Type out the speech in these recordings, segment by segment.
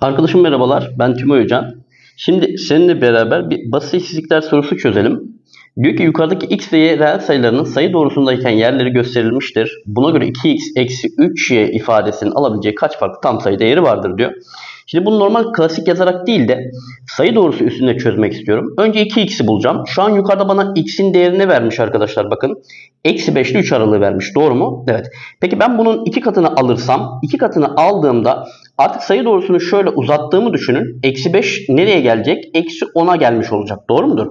Arkadaşım merhabalar. Ben Timo Öcan. Şimdi seninle beraber bir basit eşitsizlikler sorusu çözelim. Diyor ki yukarıdaki x ve y reel sayılarının sayı doğrusundayken yerleri gösterilmiştir. Buna göre 2x eksi 3y ifadesinin alabileceği kaç farklı tam sayı değeri vardır diyor. Şimdi bunu normal klasik yazarak değil de sayı doğrusu üstünde çözmek istiyorum. Önce 2x'i bulacağım. Şu an yukarıda bana x'in değerini vermiş arkadaşlar bakın. Eksi 5 ile 3 aralığı vermiş. Doğru mu? Evet. Peki ben bunun iki katını alırsam, iki katını aldığımda artık sayı doğrusunu şöyle uzattığımı düşünün. Eksi 5 nereye gelecek? Eksi 10'a gelmiş olacak. Doğru mudur?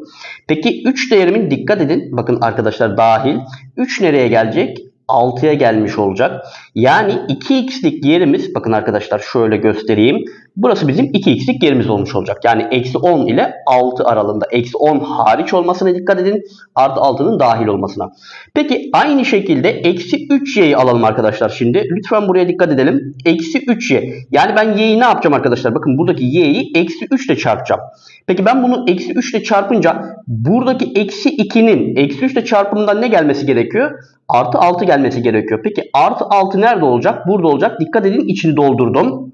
Peki 3 değerimin dikkat edin. Bakın arkadaşlar dahil. 3 nereye gelecek? 6'ya gelmiş olacak. Yani 2x'lik yerimiz bakın arkadaşlar şöyle göstereyim. Burası bizim 2x'lik yerimiz olmuş olacak. Yani eksi 10 ile 6 aralığında. Eksi 10 hariç olmasına dikkat edin. Artı 6'nın dahil olmasına. Peki aynı şekilde eksi 3y'yi alalım arkadaşlar şimdi. Lütfen buraya dikkat edelim. Eksi 3y. Yani ben y'yi ne yapacağım arkadaşlar? Bakın buradaki y'yi eksi 3 ile çarpacağım. Peki ben bunu eksi 3 ile çarpınca buradaki eksi 2'nin eksi 3 ile çarpımından ne gelmesi gerekiyor? Artı 6 gelmesi gerekiyor. Peki artı 6 nerede olacak? Burada olacak. Dikkat edin içini doldurdum.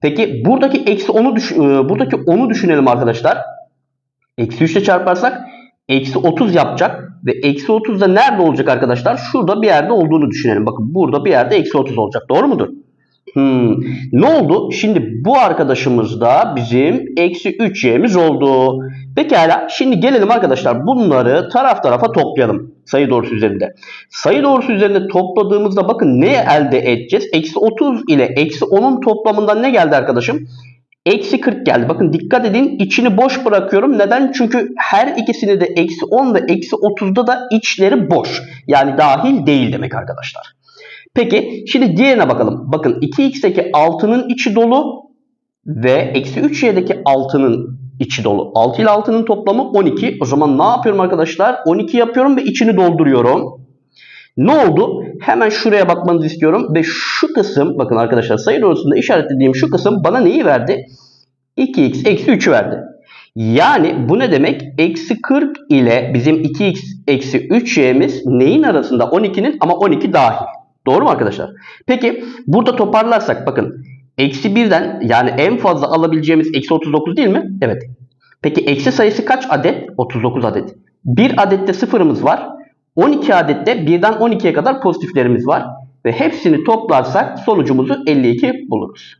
Peki buradaki eksi 10'u düş e, buradaki 10'u düşünelim arkadaşlar. Eksi 3 ile çarparsak eksi 30 yapacak. Ve eksi 30 da nerede olacak arkadaşlar? Şurada bir yerde olduğunu düşünelim. Bakın burada bir yerde eksi 30 olacak. Doğru mudur? Hmm. Ne oldu? Şimdi bu arkadaşımız da bizim eksi 3y'miz oldu. Pekala şimdi gelelim arkadaşlar bunları taraf tarafa toplayalım sayı doğrusu üzerinde. Sayı doğrusu üzerinde topladığımızda bakın ne elde edeceğiz? Eksi 30 ile eksi 10'un toplamından ne geldi arkadaşım? Eksi 40 geldi. Bakın dikkat edin içini boş bırakıyorum. Neden? Çünkü her ikisini de eksi 10 ve eksi 30'da da içleri boş. Yani dahil değil demek arkadaşlar. Peki şimdi diğerine bakalım. Bakın 2x'teki 6'nın içi dolu ve eksi 3y'deki 6'nın içi dolu. 6 ile 6'nın toplamı 12. O zaman ne yapıyorum arkadaşlar? 12 yapıyorum ve içini dolduruyorum. Ne oldu? Hemen şuraya bakmanızı istiyorum. Ve şu kısım bakın arkadaşlar sayı doğrusunda işaretlediğim şu kısım bana neyi verdi? 2x eksi 3'ü verdi. Yani bu ne demek? Eksi 40 ile bizim 2x eksi 3y'miz neyin arasında? 12'nin ama 12 dahil. Doğru mu arkadaşlar? Peki burada toparlarsak bakın. Eksi 1'den yani en fazla alabileceğimiz eksi 39 değil mi? Evet. Peki eksi sayısı kaç adet? 39 adet. 1 adette sıfırımız var. 12 adette 1'den 12'ye kadar pozitiflerimiz var. Ve hepsini toplarsak sonucumuzu 52 buluruz.